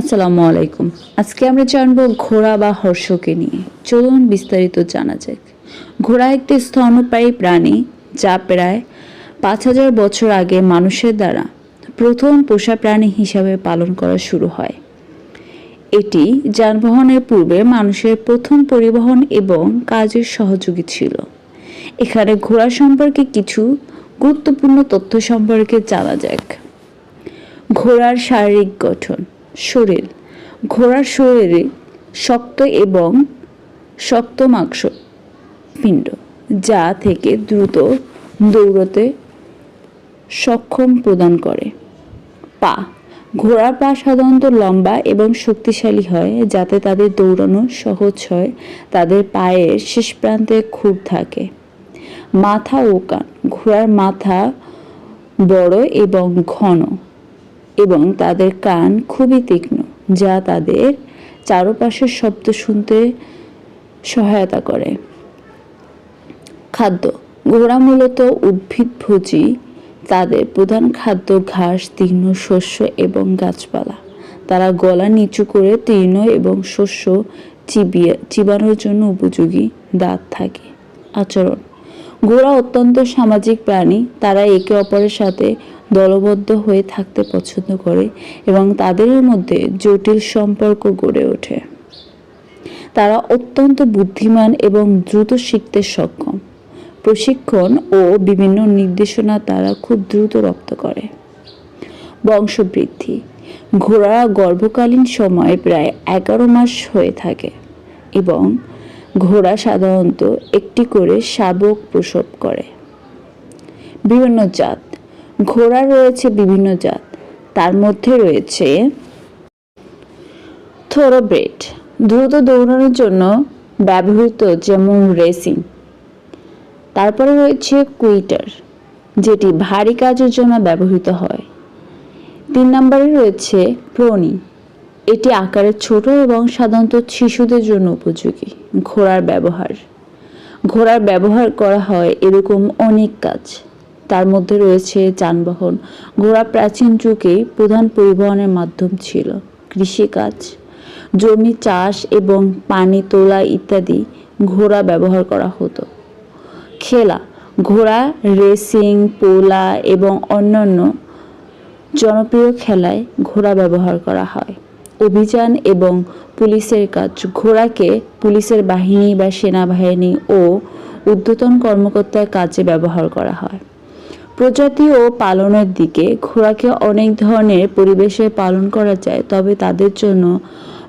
আসসালামু আলাইকুম। আজকে আমরা জানব ঘোড়া বা হর্ষকে নিয়ে। চলুন বিস্তারিত জানা যাক। ঘোড়া একটি স্তন্যপায়ী প্রাণী যা প্রায় পাঁচ হাজার বছর আগে মানুষের দ্বারা প্রথম পোষা প্রাণী হিসাবে পালন করা শুরু হয়। এটি যানবাহনের পূর্বে মানুষের প্রথম পরিবহন এবং কাজের সহযোগী ছিল। এখানে ঘোড়া সম্পর্কে কিছু গুরুত্বপূর্ণ তথ্য সম্পর্কে জানা যাক। ঘোড়ার শারীরিক গঠন। শরীর। ঘোড়ার শরীরে শক্ত এবং শক্ত মাংস পিণ্ড, যা থেকে দ্রুত দৌড়তে সক্ষম প্রদান করে। পা, ঘোড়ার পা সাধারণত লম্বা এবং শক্তিশালী হয়, যাতে তাদের দৌড়ানো সহজ হয়, তাদের পায়ের শেষ প্রান্তে খুব থাকে। মাথা ও কান, ঘোড়ার মাথা বড় এবং ঘন। এবং তাদের কান খুবই তীক্ষ্ণ, যা তাদের চারপাশের শব্দ শুনতে সহায়তা করে। খাদ্য ঘোড়া মূলত উদ্ভিদভোজী তাদের প্রধান খাদ্য ঘাস, তৃণ, শস্য এবং গাছপালা। তারা গলা নিচু করে তৃণ এবং শস্য চিবিয়ে, চিবানোর জন্য উপযোগী দাঁত থাকে। আচরণ ঘোড়া অত্যন্ত সামাজিক প্রাণী, তারা একে অপরের সাথে দলবদ্ধ হয়ে থাকতে পছন্দ করে এবং তাদের মধ্যে জটিল সম্পর্ক গড়ে ওঠে। তারা অত্যন্ত বুদ্ধিমান এবং দ্রুত শিখতে সক্ষম। প্রশিক্ষণ ও বিভিন্ন নির্দেশনা তারা খুব দ্রুত রপ্ত করে। বংশবৃদ্ধি। ঘোড়া গর্ভকালীন সময় প্রায় এগারো মাস হয়ে থাকে এবং ঘোড়া সাধারণত একটি করে শাবক প্রসব করে। বিভিন্ন জাত। ঘোড়া রয়েছে বিভিন্ন জাত। তার মধ্যে রয়েছে থোরোব্রেড। দ্রুত দৌড়ানোর জন্য ব্যবহৃত যেমন রেসিং। তারপরে রয়েছে কুইটার, যেটি ভারী কাজের জন্য ব্যবহৃত হয়। তিন নম্বরে রয়েছে প্রনি। এটি আকারে ছোট এবং সাধারণত শিশুদের জন্য উপযোগী ঘোড়ার ব্যবহার। ঘোড়ার ব্যবহার করা হয় এরকম অনেক কাজ। তার মধ্যে রয়েছে যানবাহন। ঘোড়া প্রাচীন যুগে প্রধান পরিবহনের মাধ্যম ছিল কৃষিকাজ। জমি চাষ এবং পানি তোলা ইত্যাদি ঘোড়া ব্যবহার করা হতো। খেলা, ঘোড়া, রেসিং, পোলা এবং অন্যান্য জনপ্রিয় খেলায় ঘোড়া ব্যবহার করা হয়। অভিযান এবং পুলিশের কাজ, ঘোড়াকে পুলিশের বাহিনী বা সেনাবাহিনী ও ঊর্ধ্বতন কর্মকর্তার কাজে ব্যবহার করা হয়। প্রজাতি ও পালনের দিকে ঘোড়াকে অনেক ধরনের পরিবেশে পালন করা যায়, তবে তাদের জন্য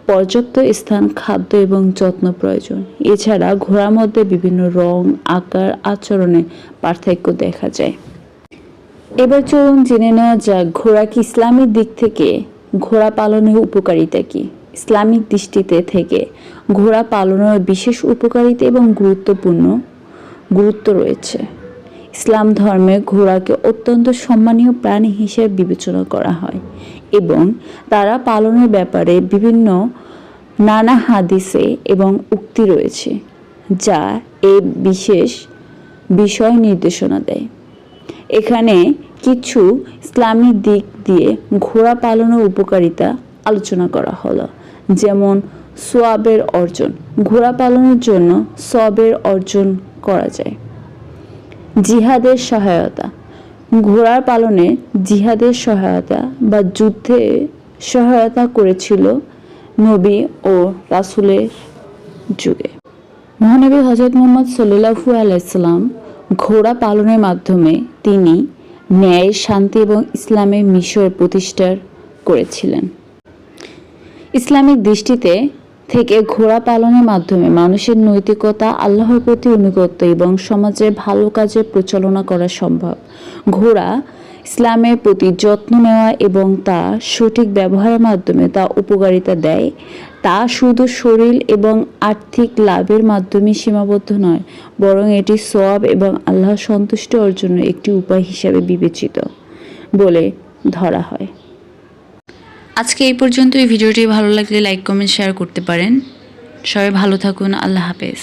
পর্যাপ্ত স্থান, খাদ্য এবং যত্ন প্রয়োজন। এছাড়া ঘোড়ার মধ্যে বিভিন্ন রং, আকার, আচরণে পার্থক্য দেখা যায়। এবার চলুন জেনে নেওয়া যাক ঘোড়া কি ইসলামিক দিক থেকে ঘোড়া পালনের উপকারিতা কি। ইসলামিক দৃষ্টিতে থেকে ঘোড়া পালনের বিশেষ উপকারিতা এবং গুরুত্বপূর্ণ গুরুত্ব রয়েছে। ইসলাম ধর্মে ঘোড়াকে অত্যন্ত সম্মানীয় প্রাণী হিসেবে বিবেচনা করা হয় এবং তারা পালনের ব্যাপারে বিভিন্ন নানা হাদিসে এবং উক্তি রয়েছে, যা এই বিশেষ বিষয় নির্দেশনা দেয়। এখানে কিছু ইসলামী দিক দিয়ে ঘোড়া পালনের উপকারিতা আলোচনা করা হলো, যেমন সোয়াবের অর্জন। ঘোড়া পালনের জন্য সবের অর্জন করা যায়। জিহাদের সহায়তা। ঘোড়ার পালনে জিহাদের সহায়তা বা যুদ্ধে সহায়তা করেছিল নবী ও রাসুলের যুগে। মহানবী হজরত মোহাম্মদ সাল্লু আলাইসাল্লাম ঘোড়া পালনের মাধ্যমে তিনি ন্যায়, শান্তি এবং ইসলামের মিশর প্রতিষ্ঠা করেছিলেন। ইসলামিক দৃষ্টিতে থেকে ঘোড়া পালনের মাধ্যমে মানুষের নৈতিকতা, আল্লাহর প্রতি অনুগত্য এবং সমাজে ভালো কাজে প্রচালনা করা সম্ভব। ঘোড়া ইসলামের প্রতি যত্ন নেওয়া এবং তা সঠিক ব্যবহারের মাধ্যমে তা উপকারিতা দেয়, তা শুধু শরীর এবং আর্থিক লাভের মাধ্যমে সীমাবদ্ধ নয়, বরং এটি সব এবং আল্লাহ সন্তুষ্ট অর্জনের একটি উপায় হিসাবে বিবেচিত বলে ধরা হয়। আজকে এই পর্যন্ত এই ভিডিওটি ভালো লাগলে লাইক কমেন্ট শেয়ার করতে পারেন। সবাই ভালো থাকুন। আল্লাহ হাফেজ।